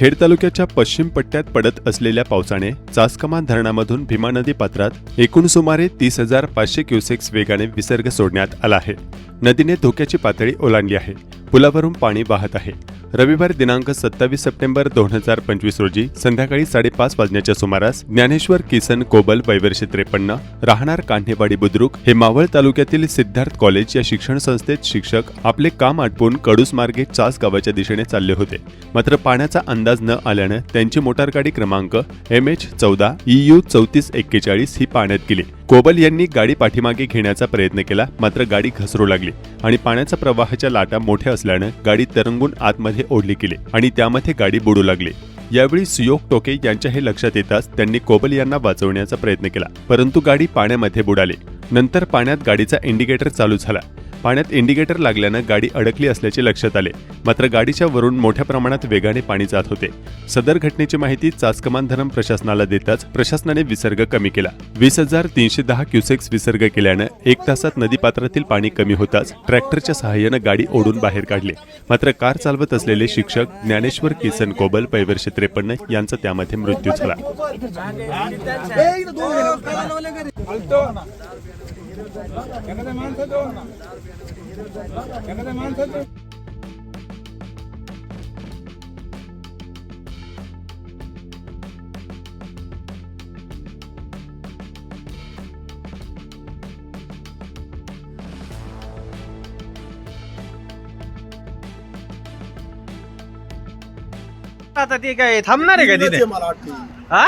खेड तालुक्याच्या पश्चिम पट्ट्यात पडत असलेल्या पावसाने चासकमान धरणामधून भीमा नदी पात्रात एकूण सुमारे तीस हजार पाचशे क्युसेक्स वेगाने विसर्ग सोडण्यात आला आहे. नदीने धोक्याची पातळी ओलांडली आहे. पुलावरून पाणी वाहत आहे. रविवार दिनांक सत्तावीस सप्टेंबर दोन हजार पंचवीस रोजी संध्याकाळी साडेपाच वाजण्याच्या सुमारास ज्ञानेश्वर किसन कोबल वैवर्षे त्रेपन्न राहणार कान्हेवाडी बुद्रुक हे मावळ तालुक्यातील सिद्धार्थ कॉलेज या शिक्षण संस्थेत शिक्षक आपले काम आटपून कडूस मार्गे चास गावाच्या दिशेने चालले होते. मात्र पाण्याचा अंदाज न आल्यानं त्यांची मोटारगाडी क्रमांक एम एच चौदा ई यू चौतीस एक्केचाळीस ही पाण्यात गेली. कोबल यांनी गाडी पाठीमागे घेण्याचा प्रयत्न केला मात्र गाडी घसरू लागली आणि पाण्याच्या प्रवाहाच्या लाटा मोठ्या असल्यानं गाडी तरंगून आतमध्ये ओढली गेली आणि त्यामध्ये गाडी बुडू लागली. यावेळी सुयोग टोके यांच्या हे लक्षात येताच त्यांनी कोबल यांना वाचवण्याचा प्रयत्न केला परंतु गाडी पाण्यामध्ये बुडाली. नंतर पाण्यात गाडीचा इंडिकेटर चालू झाला. पाण्यात इंडिकेटर लागल्यानं गाडी अडकली असल्याचे लक्षात आले. मात्र गाडीच्या वरून मोठ्या प्रमाणात वेगाने पाणी जात होते. सदर घटनेची माहिती चाचकमान धरण प्रशासनाला देताच प्रशासनाने विसर्ग कमी केला. वीस हजार तीनशे दहा क्युसेक्स विसर्ग केल्यानं एक तासात नदीपात्रातील पाणी कमी होताच ट्रॅक्टरच्या सहाय्यानं गाडी ओढून बाहेर काढली. मात्र कार चालवत असलेले शिक्षक ज्ञानेश्वर किसन कोबल पैवर्षे त्रेपन्न यांचा त्यामध्ये मृत्यू झाला. एखाद्या माणसाचं एखाद्या माणसाचं आता ते काय थांबणार आहे का तिथे मला वाटतं हा